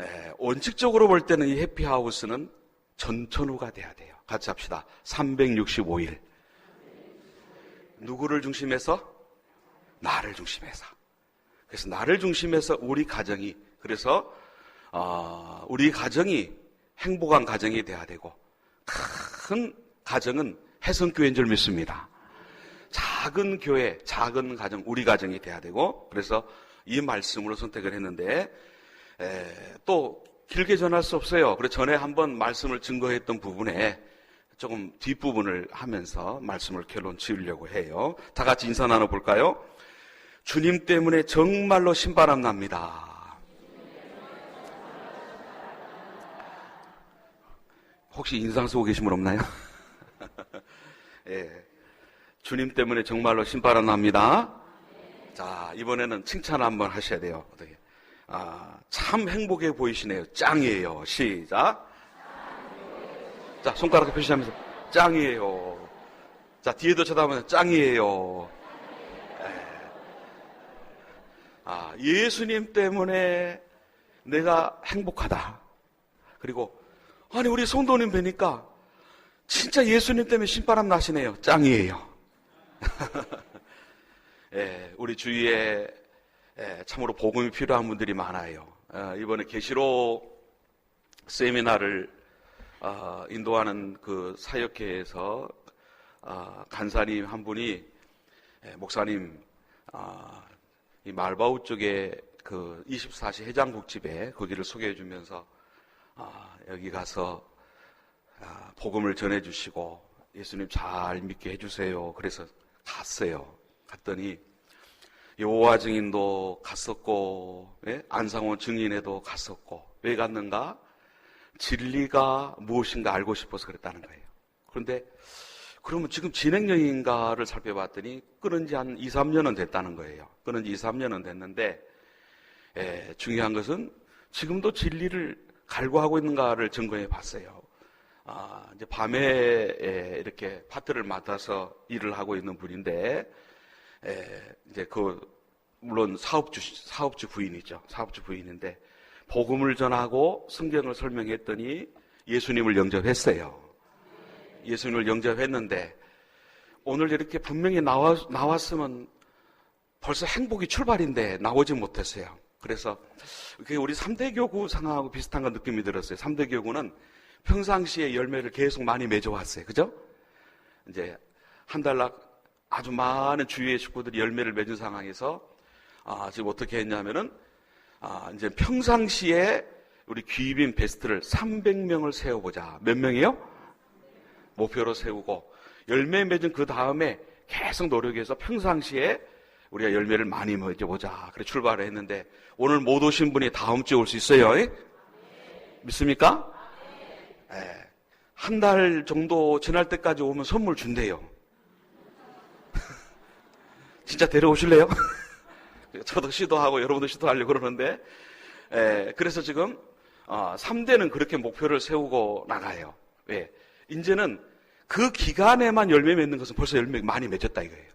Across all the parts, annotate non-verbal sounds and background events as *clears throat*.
에, 원칙적으로 볼 때는 이 해피하우스는 전천후가 돼야 돼요. 같이 합시다. 365일. 누구를 중심해서? 나를 중심해서. 그래서 나를 중심해서 우리 가정이 그래서 어, 우리 가정이 행복한 가정이 돼야 되고 큰 가정은 해성교회인 줄 믿습니다. 작은 교회, 작은 가정, 우리 가정이 돼야 되고 그래서 이 말씀으로 선택을 했는데 에, 또 길게 전할 수 없어요. 그래서 전에 한번 말씀을 증거했던 부분에 조금 뒷부분을 하면서 말씀을 결론 지으려고 해요. 다 같이 인사 나눠볼까요? 주님 때문에 정말로 신바람 납니다. 혹시 인상 쓰고 계신 분 없나요? *laughs* 예. 주님 때문에 정말로 신바람 납니다. 자, 이번에는 칭찬 한번 하셔야 돼요. 어떻게? 아, 참 행복해 보이시네요. 짱이에요. 시작. 자, 손가락 표시하면서 짱이에요. 자, 뒤에도 쳐다보면 짱이에요. 예. 아, 예수님 때문에 내가 행복하다. 그리고 아니 우리 성도님 뵈니까 진짜 예수님 때문에 신바람 나시네요. 짱이에요. *laughs* 예, 우리 주위에 예, 참으로 복음이 필요한 분들이 많아요. 어, 이번에 계시록 세미나를 어, 인도하는 그 사역회에서 어, 간사님 한 분이 예, 목사님 아, 이 말바우 쪽에 그 24시 해장국집에 거기를 소개해 주면서 아, 여기 가서 아, 복음을 전해 주시고 예수님 잘 믿게 해주세요. 그래서 갔어요. 갔더니 여호와 증인도 갔었고 예? 안상원 증인에도 갔었고 왜 갔는가? 진리가 무엇인가 알고 싶어서 그랬다는 거예요. 그런데 그러면 지금 진행형인가를 살펴봤더니 끊은 지 한 2, 3년은 됐다는 거예요. 끊은 지 2, 3년은 됐는데 예, 중요한 것은 지금도 진리를 갈구하고 있는가를 점검해 봤어요. 아, 이제 밤에 에, 이렇게 파트를 맡아서 일을 하고 있는 분인데, 에, 이제 그, 물론 사업주, 사업주 부인이죠. 사업주 부인인데, 복음을 전하고 성경을 설명했더니 예수님을 영접했어요. 예수님을 영접했는데, 오늘 이렇게 분명히 나와, 나왔으면 벌써 행복이 출발인데 나오지 못했어요. 그래서 그게 우리 3대 교구 상황하고 비슷한 건 느낌이 들었어요. 3대 교구는 평상시에 열매를 계속 많이 맺어왔어요. 그죠? 이제 한 달락 아주 많은 주위의 식구들이 열매를 맺은 상황에서 아, 지금 어떻게 했냐면은 아, 이제 평상시에 우리 귀빈 베스트를 300명을 세워보자. 몇 명이요? 목표로 세우고 열매 맺은 그 다음에 계속 노력해서 평상시에 우리가 열매를 많이 맺어보자. 그래 출발을 했는데 오늘 못 오신 분이 다음 주에 올 수 있어요. 에? 믿습니까? 예. 한달 정도 지날 때까지 오면 선물 준대요. 진짜 데려오실래요? *laughs* 저도 시도하고 여러분도 시도하려고 그러는데, 예, 그래서 지금, 어, 3대는 그렇게 목표를 세우고 나가요. 예. 이제는 그 기간에만 열매 맺는 것은 벌써 열매 많이 맺었다 이거예요.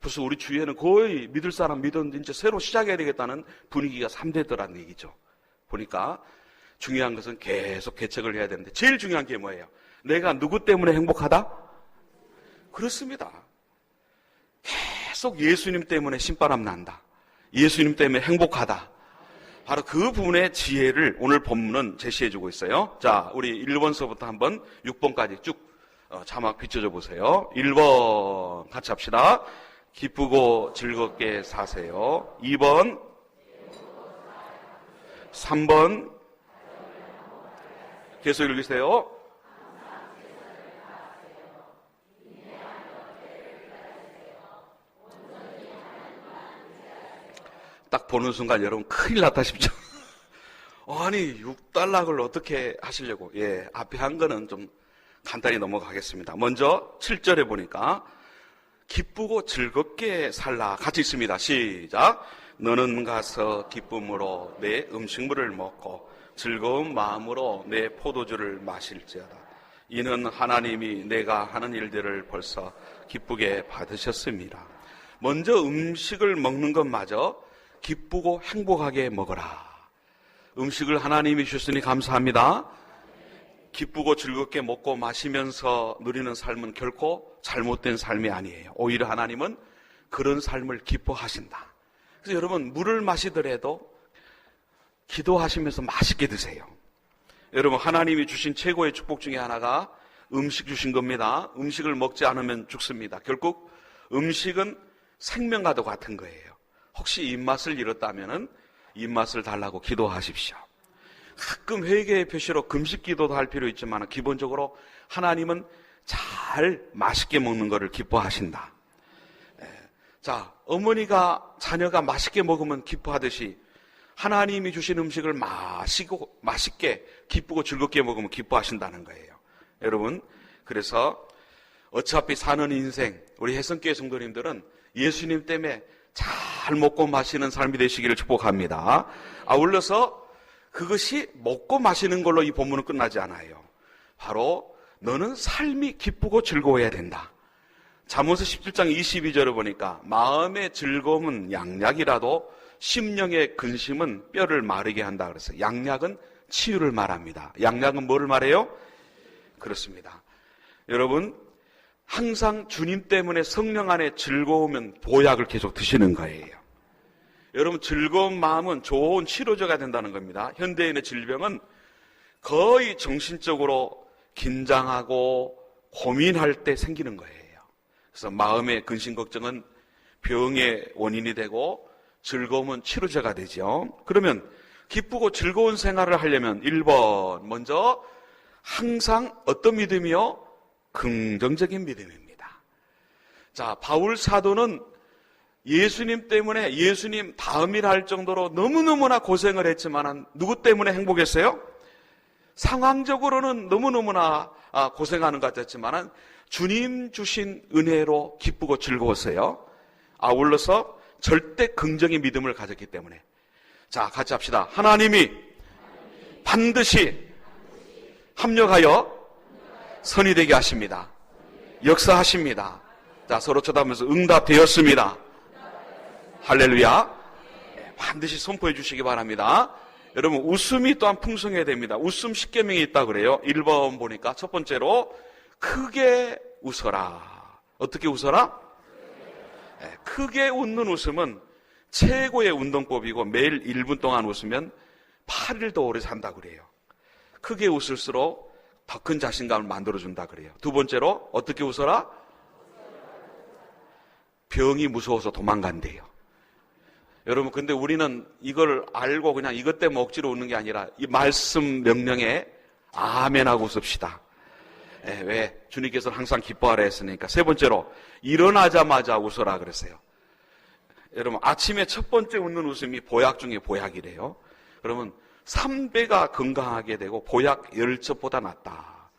벌써 우리 주위에는 거의 믿을 사람 믿었는데 이제 새로 시작해야 되겠다는 분위기가 3대더라는 얘기죠. 보니까 중요한 것은 계속 개척을 해야 되는데 제일 중요한 게 뭐예요? 내가 누구 때문에 행복하다? 그렇습니다. 계속 예수님 때문에 신바람 난다. 예수님 때문에 행복하다. 바로 그 부분의 지혜를 오늘 본문은 제시해 주고 있어요. 자, 우리 1번서부터 한번 6번까지 쭉 어, 자막 비춰줘 보세요. 1번 같이 합시다. 기쁘고 즐겁게 사세요. 2번, 3번, 계속 읽으세요. 딱 보는 순간 여러분 큰일 났다 싶죠? 아니, 6달락을 어떻게 하시려고? 예, 앞에 한 거는 좀 간단히 넘어가겠습니다. 먼저 7절에 보니까 기쁘고 즐겁게 살라. 같이 있습니다. 시작. 너는 가서 기쁨으로 내 음식물을 먹고 즐거운 마음으로 내 포도주를 마실지어다. 이는 하나님이 내가 하는 일들을 벌써 기쁘게 받으셨습니다. 먼저 음식을 먹는 것마저 기쁘고 행복하게 먹어라. 음식을 하나님이 주셨으니 감사합니다. 기쁘고 즐겁게 먹고 마시면서 누리는 삶은 결코 잘못된 삶이 아니에요. 오히려 하나님은 그런 삶을 기뻐하신다. 그래서 여러분, 물을 마시더라도 기도하시면서 맛있게 드세요. 여러분, 하나님이 주신 최고의 축복 중에 하나가 음식 주신 겁니다. 음식을 먹지 않으면 죽습니다. 결국 음식은 생명과도 같은 거예요. 혹시 입맛을 잃었다면 입맛을 달라고 기도하십시오. 가끔 회개의 표시로 금식 기도도 할 필요 있지만 기본적으로 하나님은 잘 맛있게 먹는 것을 기뻐하신다. 예. 자, 어머니가 자녀가 맛있게 먹으면 기뻐하듯이 하나님이 주신 음식을 마시고 맛있게 기쁘고 즐겁게 먹으면 기뻐하신다는 거예요. 여러분, 그래서 어차피 사는 인생 우리 해성교회 성도님들은 예수님 때문에 잘 먹고 마시는 삶이 되시기를 축복합니다. 아울러서 그것이 먹고 마시는 걸로 이 본문은 끝나지 않아요. 바로 너는 삶이 기쁘고 즐거워야 된다. 잠언서 17장 22절을 보니까 마음의 즐거움은 양약이라도 심령의 근심은 뼈를 마르게 한다 그래서 양약은 치유를 말합니다. 양약은 뭐를 말해요? 그렇습니다. 여러분 항상 주님 때문에 성령 안에 즐거우면 보약을 계속 드시는 거예요. 여러분 즐거운 마음은 좋은 치료제가 된다는 겁니다. 현대인의 질병은 거의 정신적으로 긴장하고 고민할 때 생기는 거예요. 그래서 마음의 근심 걱정은 병의 원인이 되고 즐거움은 치료제가 되죠. 그러면 기쁘고 즐거운 생활을 하려면 1번 먼저 항상 어떤 믿음이요? 긍정적인 믿음입니다. 자, 바울 사도는 예수님 때문에 예수님 다음이라 할 정도로 너무너무나 고생을 했지만 누구 때문에 행복했어요? 상황적으로는 너무너무나 아, 고생하는 것 같았지만 주님 주신 은혜로 기쁘고 즐거웠어요. 아울러서 절대 긍정의 믿음을 가졌기 때문에 자 같이 합시다. 하나님이 반드시 합력하여 선이 되게 하십니다. 역사하십니다. 자 서로 쳐다보면서 응답되었습니다. 할렐루야. 반드시 선포해 주시기 바랍니다. 여러분, 웃음이 또한 풍성해야 됩니다. 웃음 10개명이 있다 그래요. 1번 보니까 첫 번째로 크게 웃어라. 어떻게 웃어라? 네, 크게 웃는 웃음은 최고의 운동법이고 매일 1분 동안 웃으면 8일도 오래 산다 그래요. 크게 웃을수록 더 큰 자신감을 만들어준다 그래요. 두 번째로 어떻게 웃어라? 병이 무서워서 도망간대요. 여러분, 근데 우리는 이걸 알고 그냥 이것 때문에 억지로 웃는 게 아니라 이 말씀 명령에 아멘하고 웃읍시다. 예, 왜? 주님께서는 항상 기뻐하라 했으니까. 세 번째로, 일어나자마자 웃어라 그랬어요. 여러분, 아침에 첫 번째 웃는 웃음이 보약 중에 보약이래요. 그러면 3배가 건강하게 되고 보약 10첩보다 낫다.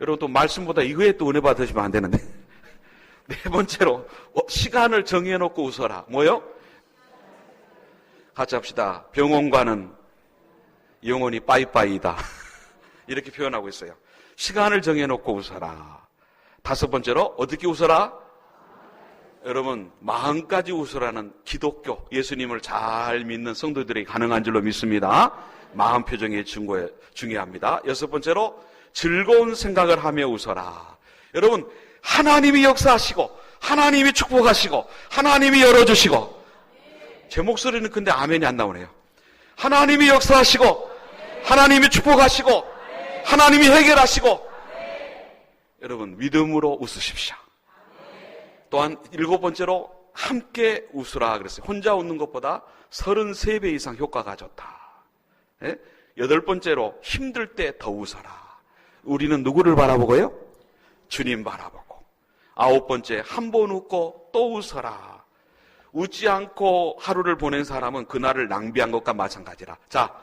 여러분 또 말씀보다 이거에 또 은혜 받으시면 안 되는데. *laughs* 네 번째로, 어, 시간을 정해놓고 웃어라. 뭐요? 같이 합시다. 병원과는 영원히 빠이빠이다. *laughs* 이렇게 표현하고 있어요. 시간을 정해놓고 웃어라. 다섯 번째로 어떻게 웃어라? 여러분 마음까지 웃으라는 기독교 예수님을 잘 믿는 성도들이 가능한 줄로 믿습니다. 마음 표정이 중요합니다. 여섯 번째로 즐거운 생각을 하며 웃어라. 여러분 하나님이 역사하시고 하나님이 축복하시고 하나님이 열어주시고 제 목소리는 근데 아멘이 안 나오네요. 하나님이 역사하시고, 하나님이 축복하시고, 하나님이 해결하시고, 여러분, 믿음으로 웃으십시오. 또한 일곱 번째로 함께 웃으라 그랬어요. 혼자 웃는 것보다 33배 이상 효과가 좋다. 예? 여덟 번째로 힘들 때 더 웃어라. 우리는 누구를 바라보고요? 주님 바라보고. 아홉 번째, 한 번 웃고 또 웃어라. 웃지 않고 하루를 보낸 사람은 그날을 낭비한 것과 마찬가지라. 자,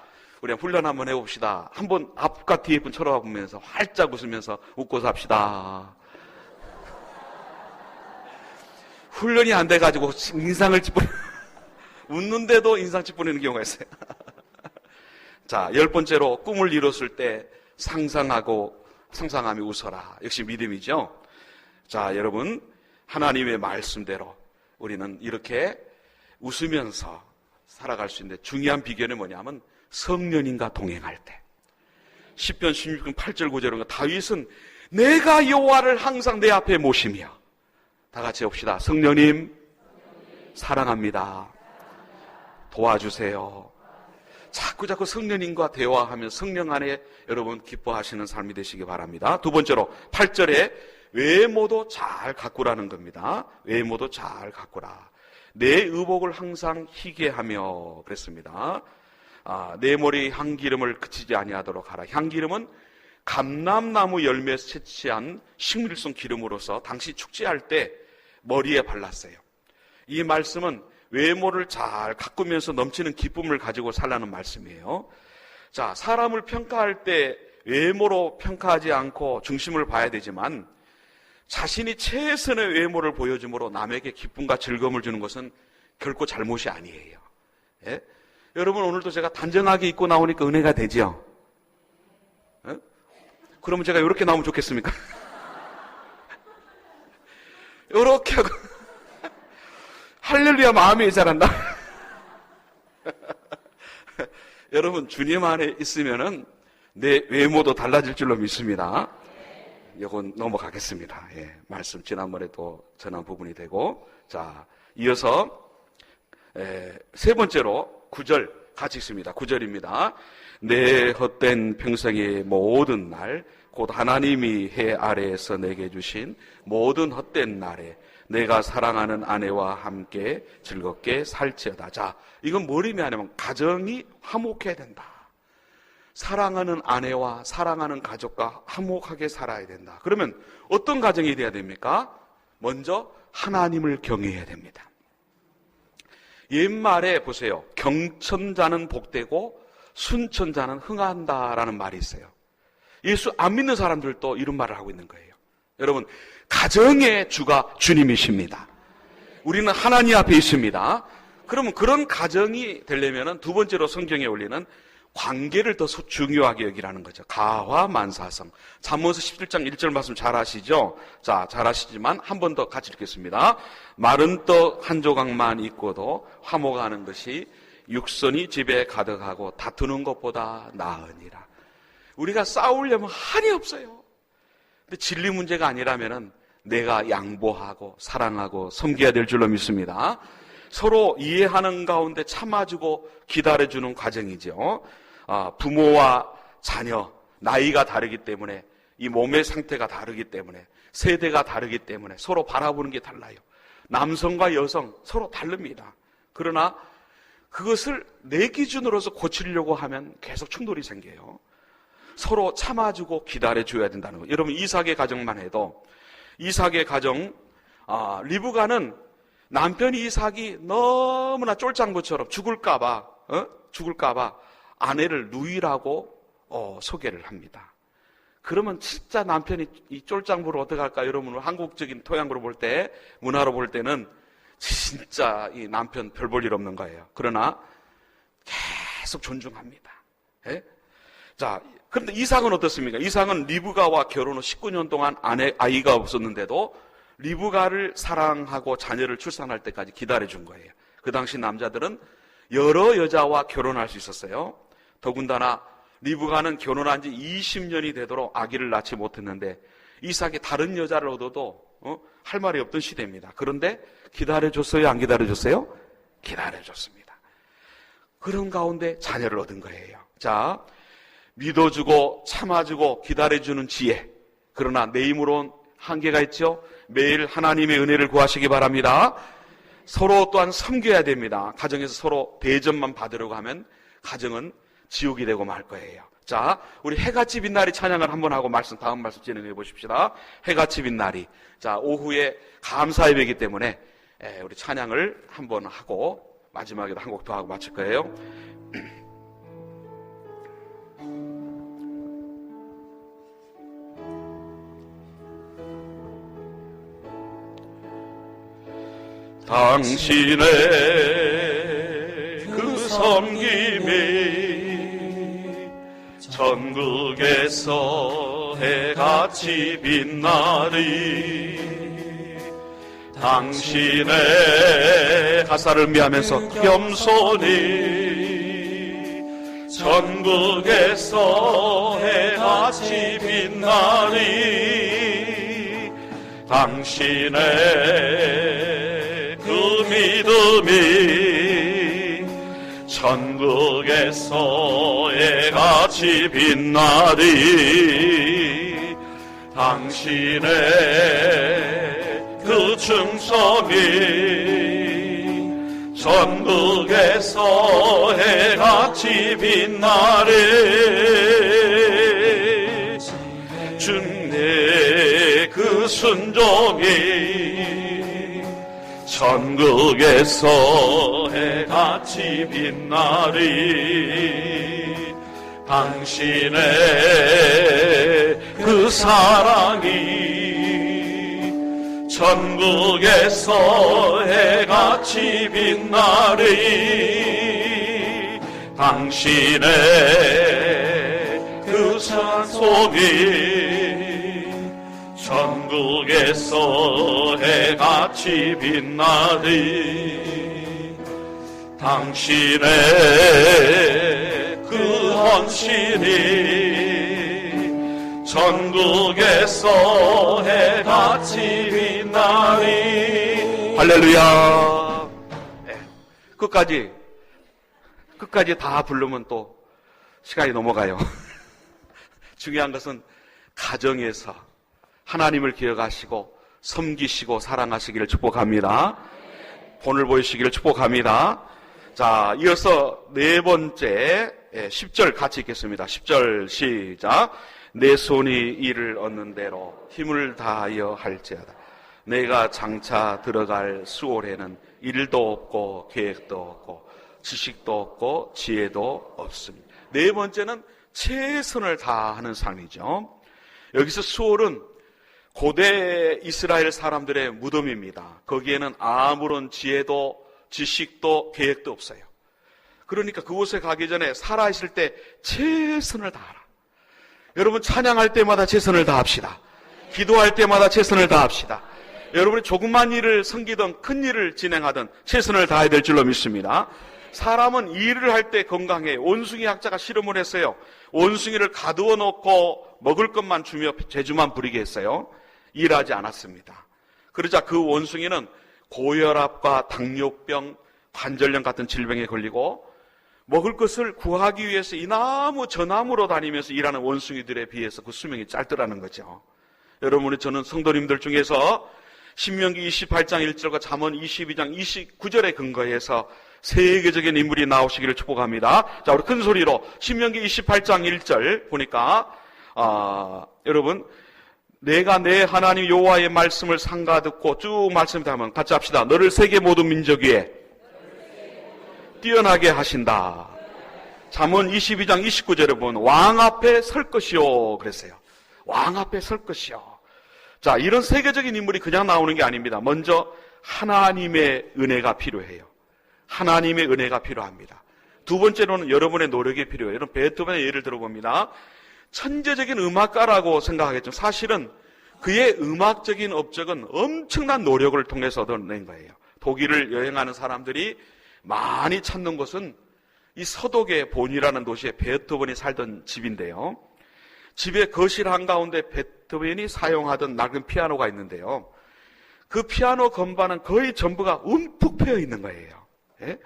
우리 훈련 한번 해봅시다. 한번 앞과 뒤에 분 쳐다봐 보면서 활짝 웃으면서 웃고 삽시다. 훈련이 안 돼가지고 인상을 찌푸려, *laughs* 웃는데도 인상 찌푸리는 경우가 있어요. *laughs* 자, 열 번째로 꿈을 이뤘을 때 상상하고 상상하며 웃어라. 역시 믿음이죠. 자, 여러분, 하나님의 말씀대로 우리는 이렇게 웃으면서 살아갈 수 있는데 중요한 비결은 뭐냐면 성년인가 동행할 때. 10편 16편 8절 9절은 다윗은 내가 여호와를 항상 내 앞에 모시며 다 같이 봅시다. 성령님 사랑합니다. 도와주세요. 자꾸 자꾸 성령님과 대화하면 성령 안에 여러분 기뻐하시는 삶이 되시기 바랍니다. 두 번째로 8절에 외모도 잘 가꾸라는 겁니다. 외모도 잘 가꾸라. 내 의복을 항상 희게 하며 그랬습니다. 아, 내 머리 향기름을 그치지 아니하도록 하라. 향기름은 감람나무 열매에서 채취한 식물성 기름으로서 당시 축제할 때 머리에 발랐어요. 이 말씀은 외모를 잘 가꾸면서 넘치는 기쁨을 가지고 살라는 말씀이에요. 자, 사람을 평가할 때 외모로 평가하지 않고 중심을 봐야 되지만 자신이 최선의 외모를 보여줌으로 남에게 기쁨과 즐거움을 주는 것은 결코 잘못이 아니에요. 예? 여러분 오늘도 제가 단정하게 입고 나오니까 은혜가 되지요. 예? 그러면 제가 이렇게 나오면 좋겠습니까? *laughs* 이렇게 하고 할렐루야 마음이 자란다. *laughs* 여러분 주님 안에 있으면은 내 외모도 달라질 줄로 믿습니다. 이건 넘어가겠습니다. 예, 말씀 지난번에도 전한 부분이 되고 자 이어서 에, 세 번째로 구절 같이 있습니다. 구절입니다. 내 헛된 평생의 모든 날, 곧 하나님이 해 아래에서 내게 주신 모든 헛된 날에 내가 사랑하는 아내와 함께 즐겁게 살지어다. 자, 이건 뭘 의미하냐면 가정이 화목해야 된다. 사랑하는 아내와 사랑하는 가족과 화목하게 살아야 된다. 그러면 어떤 가정이 돼야 됩니까? 먼저 하나님을 경외해야 됩니다. 옛말에 보세요. 경천자는 복되고 순천자는 흥한다라는 말이 있어요. 예수 안 믿는 사람들도 이런 말을 하고 있는 거예요. 여러분, 가정의 주가 주님이십니다. 우리는 하나님 앞에 있습니다. 그러면 그런 가정이 되려면 두 번째로 성경에 올리는 관계를 더 중요하게 여기라는 거죠. 가화 만사성. 잠언서 17장 1절 말씀 잘 아시죠? 자, 잘 아시지만 한 번 더 같이 읽겠습니다. 마른 떡 한 조각만 있고도 화목하는 것이 육선이 집에 가득하고 다투는 것보다 나으니라. 우리가 싸우려면 한이 없어요. 근데 진리 문제가 아니라면은 내가 양보하고 사랑하고 섬겨야 될 줄로 믿습니다. 서로 이해하는 가운데 참아주고 기다려주는 과정이죠. 아, 부모와 자녀, 나이가 다르기 때문에 이 몸의 상태가 다르기 때문에 세대가 다르기 때문에 서로 바라보는 게 달라요. 남성과 여성 서로 다릅니다. 그러나 그것을 내 기준으로서 고치려고 하면 계속 충돌이 생겨요. 서로 참아주고 기다려줘야 된다는 거. 여러분 이삭의 가정만 해도 이삭의 가정 아, 리브가는 남편이 이삭이 너무나 쫄장부처럼 죽을까봐 어? 죽을까봐 아내를 누이라고 어, 소개를 합니다. 그러면 진짜 남편이 이 쫄장부를 어떡할까 여러분 한국적인 토양으로 볼 때 문화로 볼 때는 진짜 이 남편 별 볼 일 없는 거예요. 그러나 계속 존중합니다. 예? 자, 그런데 이삭은 어떻습니까? 이삭은 리브가와 결혼 후 19년 동안 아내 아이가 없었는데도 리브가를 사랑하고 자녀를 출산할 때까지 기다려준 거예요. 그 당시 남자들은 여러 여자와 결혼할 수 있었어요. 더군다나 리브가는 결혼한 지 20년이 되도록 아기를 낳지 못했는데 이삭이 다른 여자를 얻어도 어? 할 말이 없던 시대입니다. 그런데 기다려줬어요? 안 기다려줬어요? 기다려줬습니다. 그런 가운데 자녀를 얻은 거예요. 자, 믿어주고 참아주고 기다려주는 지혜. 그러나 내 힘으로는 한계가 있죠. 매일 하나님의 은혜를 구하시기 바랍니다. 서로 또한 섬겨야 됩니다. 가정에서 서로 대접만 받으려고 하면 가정은 지옥이 되고 말 거예요. 자, 우리 해같이 빛나리 찬양을 한번 하고 말씀, 다음 말씀 진행해 보십시다. 해같이 빛나리. 자, 오후에 감사 예배이기 때문에 예, 우리 찬양을 한번 하고 마지막에도 한 곡 더 하고 마칠 거예요. *clears throat* 당신의 그 섬김이 전국에서 해같이 빛나리. 당신의 가사를 미하면서 겸손히 전국에서 해같이 빛나리. 당신의 그 믿음이 전국에서 해같이 빛나리. 당신의 그 충성이 전국에서 해같이 빛나리. 주님의 그 순종이 전국에서 해같이 빛나리 당신의 그 사랑이 전국에서 해같이 빛나리 당신의 그 찬송이 전국에서 해같이 빛나리 당신의 그 헌신이 전국에서 해같이 빛나리 할렐루야. 네, 끝까지 끝까지 다 부르면 또 시간이 넘어가요. *laughs* 중요한 것은 가정에서 하나님을 기억하시고 섬기시고 사랑하시기를 축복합니다 본을 보이시기를 축복합니다 자 이어서 네 번째 10절 예, 같이 읽겠습니다 10절 시작 내 손이 이를 얻는 대로 힘을 다하여 할지어다. 내가 장차 들어갈 수월에는 일도 없고 계획도 없고 지식도 없고 지혜도 없습니다. 네 번째는 최선을 다하는 삶이죠. 여기서 수월은 고대 이스라엘 사람들의 무덤입니다. 거기에는 아무런 지혜도 지식도 계획도 없어요. 그러니까 그곳에 가기 전에 살아있을 때 최선을 다하라. 여러분 찬양할 때마다 최선을 다합시다. 기도할 때마다 최선을 다합시다. 여러분이 조그만 일을 섬기던 큰 일을 진행하던 최선을 다해야 될 줄로 믿습니다. 사람은 일을 할 때 건강해. 원숭이 학자가 실험을 했어요. 원숭이를 가두어 놓고 먹을 것만 주며 재주만 부리게 했어요. 일하지 않았습니다. 그러자 그 원숭이는 고혈압과 당뇨병, 관절염 같은 질병에 걸리고 먹을 것을 구하기 위해서 이 나무 저 나무로 다니면서 일하는 원숭이들에 비해서 그 수명이 짧더라는 거죠. 여러분이 저는 성도님들 중에서 신명기 28장 1절과 잠언 22장 29절에 근거해서 세계적인 인물이 나오시기를 축복합니다. 자, 우리 큰 소리로 신명기 28장 1절 보니까 아, 여러분 내가 내 하나님 여호와의 말씀을 상가 듣고 쭉 말씀하면 같이 합시다. 너를 세계 모든 민족 위에 뛰어나게 하신다. 잠언 22장 29절에 보면 왕 앞에 설 것이요 그랬어요. 왕 앞에 설 것이요. 자, 이런 세계적인 인물이 그냥 나오는 게 아닙니다. 먼저 하나님의 은혜가 필요해요. 하나님의 은혜가 필요합니다. 두 번째로는 여러분의 노력이 필요해요. 여러분 베토벤의 예를 들어봅니다. 천재적인 음악가라고 생각하겠죠. 사실은 그의 음악적인 업적은 엄청난 노력을 통해서 얻어낸 거예요. 독일을 여행하는 사람들이 많이 찾는 곳은 이 서독의 본이라는 도시에 베토벤이 살던 집인데요. 집의 거실 한가운데 베토벤이 사용하던 낡은 피아노가 있는데요. 그 피아노 건반은 거의 전부가 움푹 패여 있는 거예요. 예?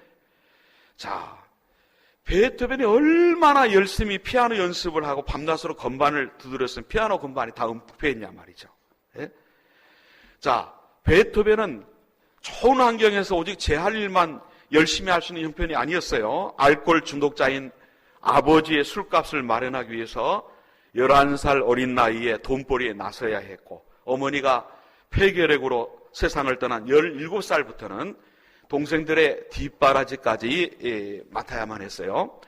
자, 베토벤이 얼마나 열심히 피아노 연습을 하고 밤낮으로 건반을 두드렸으면 피아노 건반이 다 있냐 말이죠. 예? 자, 베토벤은 좋은 환경에서 오직 제 할 일만 열심히 할 수 있는 형편이 아니었어요. 알코올 중독자인 아버지의 술값을 마련하기 위해서 11살 어린 나이에 돈벌이에 나서야 했고 어머니가 폐결핵으로 세상을 떠난 17살부터는 동생들의 뒷바라지까지 예, 맡아야만 했어요.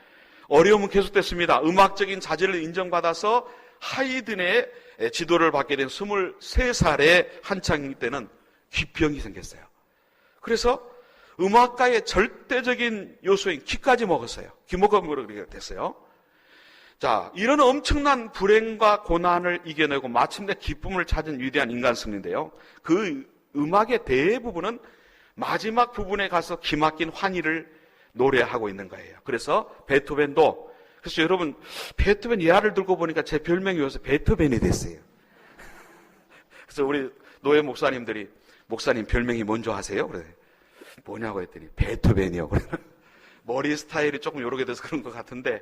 어려움은 계속됐습니다. 음악적인 자질을 인정받아서 하이든의 지도를 받게 된 23살의 한창 때는 귀병이 생겼어요. 그래서 음악가의 절대적인 요소인 키까지 먹었어요. 기목감으로 그렇게 됐어요. 자, 이런 엄청난 불행과 고난을 이겨내고 마침내 기쁨을 찾은 위대한 인간성인데요. 그 음악의 대부분은 마지막 부분에 가서 기막힌 환희를 노래하고 있는 거예요. 그래서 베토벤도 그래서 여러분 베토벤 이하를 들고 보니까 제 별명이 요새 베토벤이 됐어요. *laughs* 그래서 우리 노예 목사님들이 목사님 별명이 뭔지 아세요? 그래 뭐냐고 했더니 베토벤이요. 그래 *laughs* 머리 스타일이 조금 요렇게 돼서 그런 것 같은데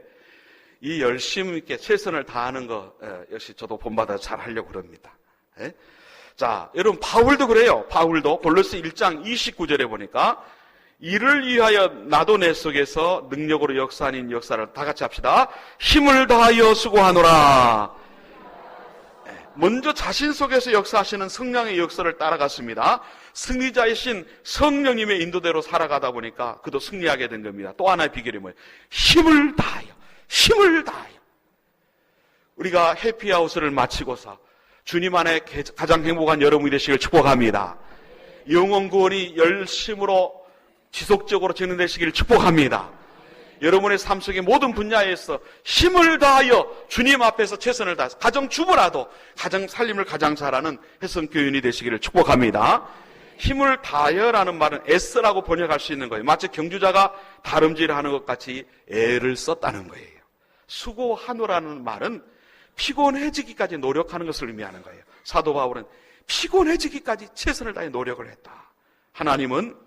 이 열심 있게 최선을 다하는 거 예, 역시 저도 본받아 잘 하려고 그럽니다. 예? 자, 여러분 바울도 그래요. 바울도 골로새 1장 29절에 보니까 이를 위하여 나도 내 속에서 능력으로 역사하는 역사를 다 같이 합시다. 힘을 다하여 수고하노라. 예, 먼저 자신 속에서 역사하시는 성령의 역사를 따라갔습니다. 승리자이신 성령님의 인도대로 살아가다 보니까 그도 승리하게 된 겁니다. 또 하나의 비결이 뭐예요? 힘을 다하여, 힘을 다하여. 우리가 해피하우스를 마치고서 주님 안에 가장 행복한 여러분이 되시길 축복합니다. 영원 구원이 열심으로 지속적으로 진행되시기를 축복합니다. 여러분의 삶 속의 모든 분야에서 힘을 다하여 주님 앞에서 최선을 다해서 가정 주부라도 가정 살림을 가장 잘하는 혜성 교인이 되시기를 축복합니다. 힘을 다하여라는 말은 애쓰라고 번역할 수 있는 거예요. 마치 경주자가 다름질을 하는 것 같이 애를 썼다는 거예요. 수고하노라는 말은 피곤해지기까지 노력하는 것을 의미하는 거예요. 사도 바울은 피곤해지기까지 최선을 다해 노력을 했다. 하나님은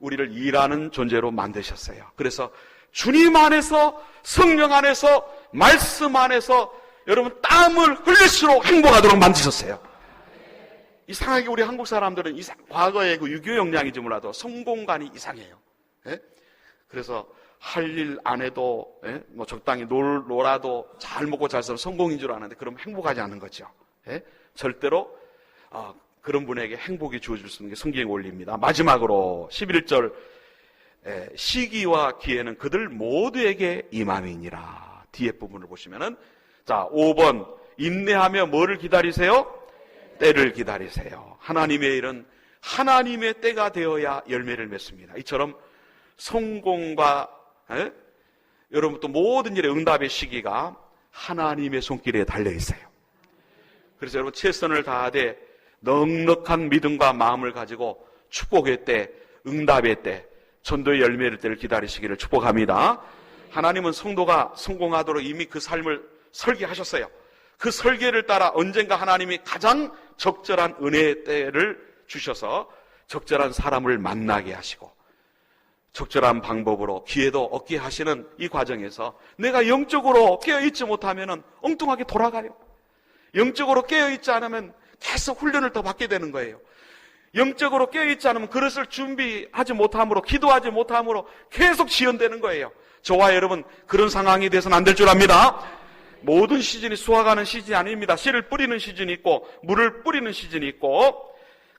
우리를 일하는 존재로 만드셨어요. 그래서 주님 안에서 성령 안에서 말씀 안에서 여러분 땀을 흘릴수록 행복하도록 만드셨어요. 이상하게 우리 한국 사람들은 이상, 과거의 그 유교 역량이지 몰라도 성공관이 이상해요. 예? 그래서 할 일 안 해도 예? 뭐 적당히 놀, 놀아도 잘 먹고 잘 살면 성공인 줄 아는데 그럼 행복하지 않은 거죠. 예? 절대로 어, 그런 분에게 행복이 주어질 수 있는 게 성경의 원리입니다. 마지막으로 11절 예, 시기와 기회는 그들 모두에게 임함이니라. 뒤에 부분을 보시면은 자 5번 인내하며 뭐를 기다리세요? 때를 기다리세요. 하나님의 일은 하나님의 때가 되어야 열매를 맺습니다. 이처럼 성공과 에? 여러분 또 모든 일의 응답의 시기가 하나님의 손길에 달려 있어요. 그래서 여러분 최선을 다하되 넉넉한 믿음과 마음을 가지고 축복의 때, 응답의 때, 전도의 열매를 때를 기다리시기를 축복합니다. 하나님은 성도가 성공하도록 이미 그 삶을 설계하셨어요. 그 설계를 따라 언젠가 하나님이 가장 적절한 은혜의 때를 주셔서 적절한 사람을 만나게 하시고 적절한 방법으로 기회도 얻게 하시는 이 과정에서 내가 영적으로 깨어있지 못하면 엉뚱하게 돌아가요. 영적으로 깨어있지 않으면 계속 훈련을 더 받게 되는 거예요. 영적으로 깨어있지 않으면 그릇을 준비하지 못함으로 기도하지 못함으로 계속 지연되는 거예요. 저와 여러분 그런 상황이 돼서는 안 될 줄 압니다. 모든 시즌이 수확하는 시즌이 아닙니다. 씨를 뿌리는 시즌이 있고 물을 뿌리는 시즌이 있고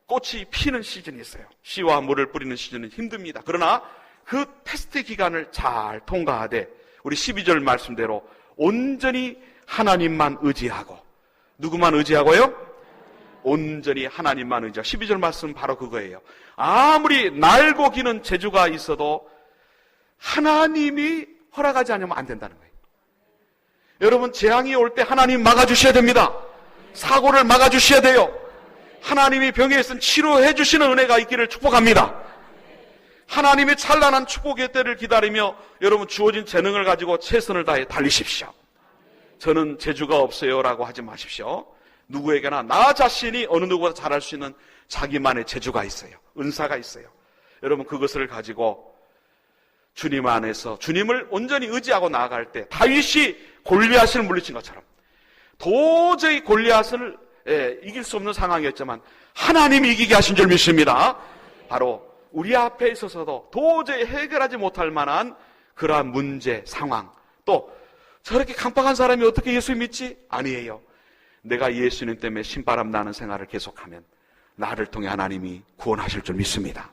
꽃이 피는 시즌이 있어요. 씨와 물을 뿌리는 시즌은 힘듭니다. 그러나 그 테스트 기간을 잘 통과하되 우리 12절 말씀대로 온전히 하나님만 의지하고 누구만 의지하고요? 온전히 하나님만 의지하고 12절 말씀 바로 그거예요. 아무리 날고 기는 재주가 있어도 하나님이 허락하지 않으면 안 된다는 거예요. 여러분 재앙이 올 때 하나님 막아주셔야 됩니다. 사고를 막아주셔야 돼요. 하나님이 병에 있으면 치료해 주시는 은혜가 있기를 축복합니다. 하나님의 찬란한 축복의 때를 기다리며 여러분 주어진 재능을 가지고 최선을 다해 달리십시오. 저는 재주가 없어요라고 하지 마십시오. 누구에게나 나 자신이 어느 누구보다 잘할 수 있는 자기만의 재주가 있어요. 은사가 있어요. 여러분 그것을 가지고 주님 안에서 주님을 온전히 의지하고 나아갈 때 다윗이 골리앗을 물리친 것처럼 도저히 골리앗을 예, 이길 수 없는 상황이었지만 하나님이 이기게 하신 줄 믿습니다. 바로 우리 앞에 있어서도 도저히 해결하지 못할 만한 그러한 문제, 상황 또 저렇게 강박한 사람이 어떻게 예수 믿지? 아니에요. 내가 예수님 때문에 신바람 나는 생활을 계속하면 나를 통해 하나님이 구원하실 줄 믿습니다.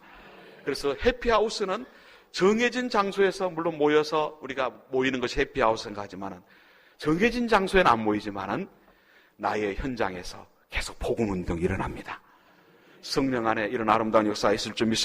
그래서 해피하우스는 정해진 장소에서 물론 모여서 우리가 모이는 것이 해피하우스인가 하지만은 정해진 장소에는 안 모이지만은 나의 현장에서 계속 복음 운동이 일어납니다. 성령 안에 이런 아름다운 역사가 있을 줄 믿습니다.